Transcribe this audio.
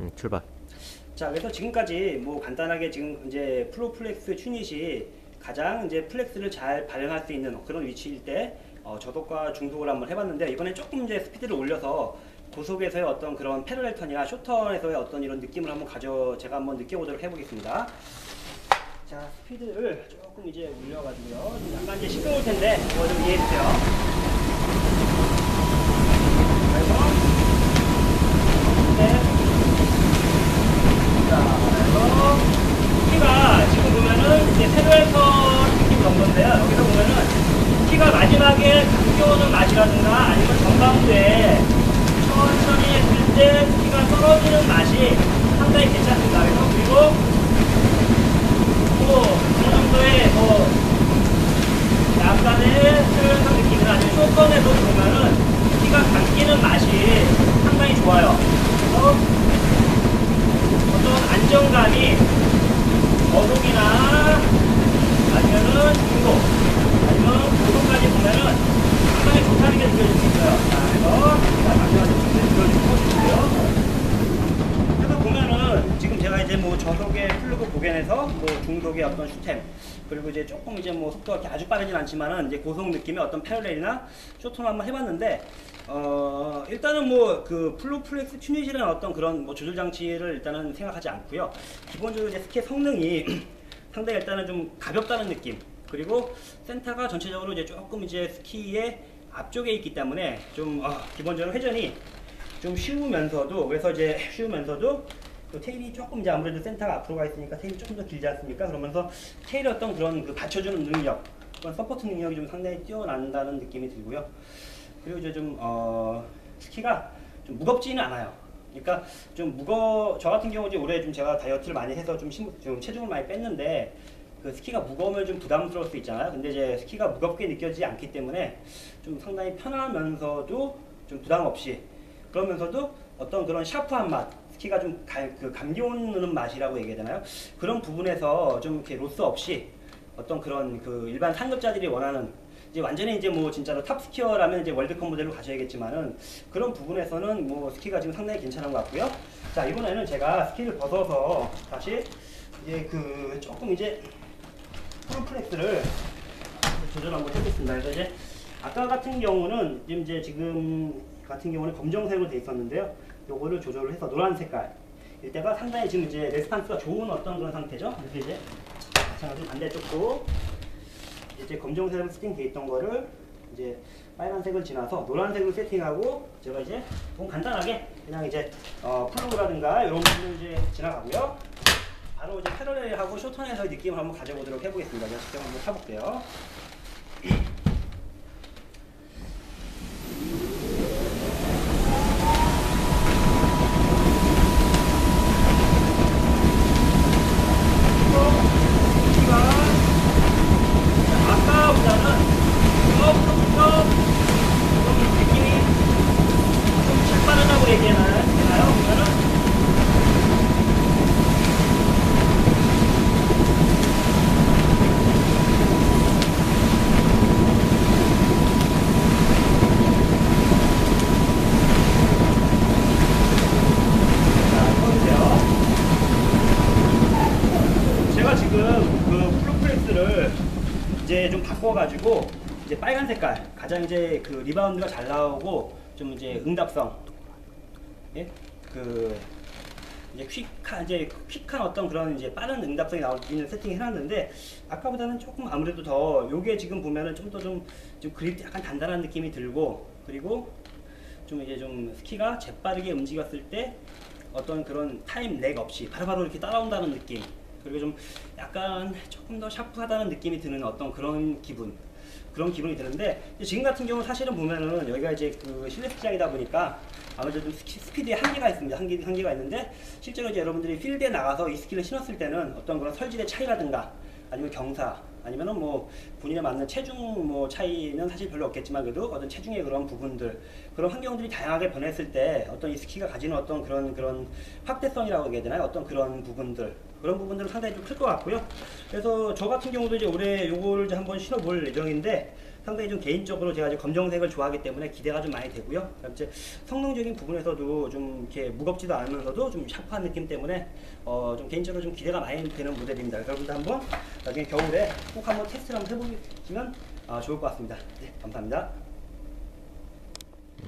음, 출발. 자, 그래서 지금까지 뭐 간단하게 지금 이제 프로플렉스 튜닛이 가장 이제 플렉스를 잘 발현할 수 있는 그런 위치일 때 어, 저속과 중속을 한번 해봤는데 이번에 조금 이제 스피드를 올려서 고속에서의 어떤 그런 패러렐 턴이나 쇼턴에서의 어떤 이런 느낌을 한번 가져 제가 한번 느껴보도록 해보겠습니다. 자, 스피드를 조금 이제 올려가지고요. 좀 약간 이제 시끄러울 텐데 그거 좀 이해해주세요. 그래서 네. 자, 그래서 키가 지금 보면은 이제 세로에서 느낌 정도인데요. 여기서 보면은 키가 감겨오는 맛이라든가 아니면 전방부에 천천히 했을 때 키가 떨어지는 맛이 상당히 괜찮습니다. 그래서 그리고 뭐 어느 정도의 뭐 약간의 세로에서 느낌이나 아니면 쇼선에서 보면은 키가 감기는 맛이 상당히 좋아요. 그래서 어떤 안정감이 어록이나 아니면은 중도 아니면 고속까지 보면은 상당히 좋다는 게 느껴질 수 있어요. 자, 그래서 제가 마지막에 느껴지고 싶고요. 그래서 보면은 지금 제가 이제 뭐 저속의 플루그 보겐에서 뭐 중속의 어떤 슈템 그리고 이제 조금 이제 뭐 속도가 아주 빠르진 않지만은 이제 고속 느낌의 어떤 패러렐이나 쇼톤 한번 해봤는데 어 일단은 뭐 그 플루플렉스 튜닛이라는 어떤 그런 뭐 조절 장치를 일단은 생각하지 않고요. 기본적으로 이제 스키의 성능이 상당히 일단은 좀 가볍다는 느낌. 그리고 센터가 전체적으로 이제 조금 이제 스키의 앞쪽에 있기 때문에 좀 어, 기본적으로 회전이 좀 쉬우면서도 그래서 이제 쉬우면서도 또 테일이 조금 이제 아무래도 센터가 앞으로 가 있으니까 테일이 조금 더 길지 않습니까? 그러면서 테일의 어떤 그런 그 받쳐주는 능력, 그런 서포트 능력이 좀 상당히 뛰어난다는 느낌이 들고요. 그리고 이제 좀 어, 스키가 좀 무겁지는 않아요. 그러니까 좀 무거 저 같은 경우 이제 올해 좀 제가 다이어트를 많이 해서 좀, 심, 좀 체중을 많이 뺐는데 그 스키가 무거우면 좀 부담스러울 수 있잖아요. 근데 이제 스키가 무겁게 느껴지지 않기 때문에 좀 상당히 편하면서도 좀 부담 없이 그러면서도 어떤 그런 샤프한 맛, 스 키가 좀 가, 그 감겨오는 맛이라고 얘기해야 되나요? 그런 부분에서 좀 이렇게 로스 없이 어떤 그런 그 일반 상급자들이 원하는 이제 완전히 이제 뭐 진짜로 탑 스키어라면 이제 월드컵 모델로 가셔야겠지만은 그런 부분에서는 뭐 스키가 지금 상당히 괜찮은 것 같고요. 자 이번에는 제가 스키를 벗어서 다시 이제 그 조금 이제 풀플렉스를 조절 한번 해보겠습니다. 그래서 이제 아까 같은 경우는 지금 이제 지금 같은 경우는 검정색으로 돼 있었는데요. 요거를 조절을 해서 노란 색깔 이때가 상당히 지금 이제 레스판스가 좋은 어떤 그런 상태죠. 그래서 이제 마찬가지로 반대쪽도 이제 검정색으로 세팅돼 있던 거를 이제 빨간색을 지나서 노란색으로 세팅하고 제가 이제 좀 간단하게 그냥 이제 어, 플러그라든가 이런 부분을 이제 지나가고요. 바로 이제 패러렐하고 쇼턴에서의 느낌을 한번 가져보도록 해보겠습니다. 직접 한번 타볼게요. 아까보다는 조금 좀 느낌이 좀 빠르다고 얘기하나요? 그러면은 자, 보세요. 제가 지금 그 플루프렉스를 좀 바꿔가지고 이제 빨간 색깔 가장 이제 그 리바운드가 잘 나오고 좀 이제 응답성 예? 그 이제 퀵한 이제 퀵한 어떤 그런 이제 빠른 응답성이 나올 수 있는 세팅을 해놨는데 아까보다는 조금 아무래도 더 요게 지금 보면은 좀 더좀 좀 그립 약간 단단한 느낌이 들고 그리고 좀 이제 좀 스키가 재빠르게 움직였을 때 어떤 그런 타임 렉 없이 바로바로 이렇게 따라온다는 느낌 그리고 좀 약간 조금 더 샤프하다는 느낌이 드는 어떤 그런 기분 그런 기분이 드는데 지금 같은 경우 사실은 보면은 여기가 이제 그 실내 스키장이다 보니까 아무래도 좀 스피드에 한계가 있습니다. 한계, 한계가 있는데 실제로 이제 여러분들이 필드에 나가서 이 스키를 신었을 때는 어떤 그런 설질의 차이라든가 아니면 경사 아니면은 뭐 본인에 맞는 체중 뭐 차이는 사실 별로 없겠지만 그래도 어떤 체중의 그런 부분들 그런 환경들이 다양하게 변했을 때 어떤 이 스키가 가지는 어떤 그런 그런 확대성이라고 얘기해야 되나요? 어떤 그런 부분들 그런 부분들은 상당히 좀 클 것 같고요. 그래서 저 같은 경우도 이제 올해 요거를 이제 한번 신어볼 예정인데 상당히 좀 개인적으로 제가 이제 검정색을 좋아하기 때문에 기대가 좀 많이 되고요. 이제 성능적인 부분에서도 좀 이렇게 무겁지도 않으면서도 좀 샤프한 느낌 때문에 어, 좀 개인적으로 좀 기대가 많이 되는 모델입니다. 여러분들 한번 나중에 겨울에 꼭 한번 테스트를 한번 해보시면 아, 좋을 것 같습니다. 네, 감사합니다.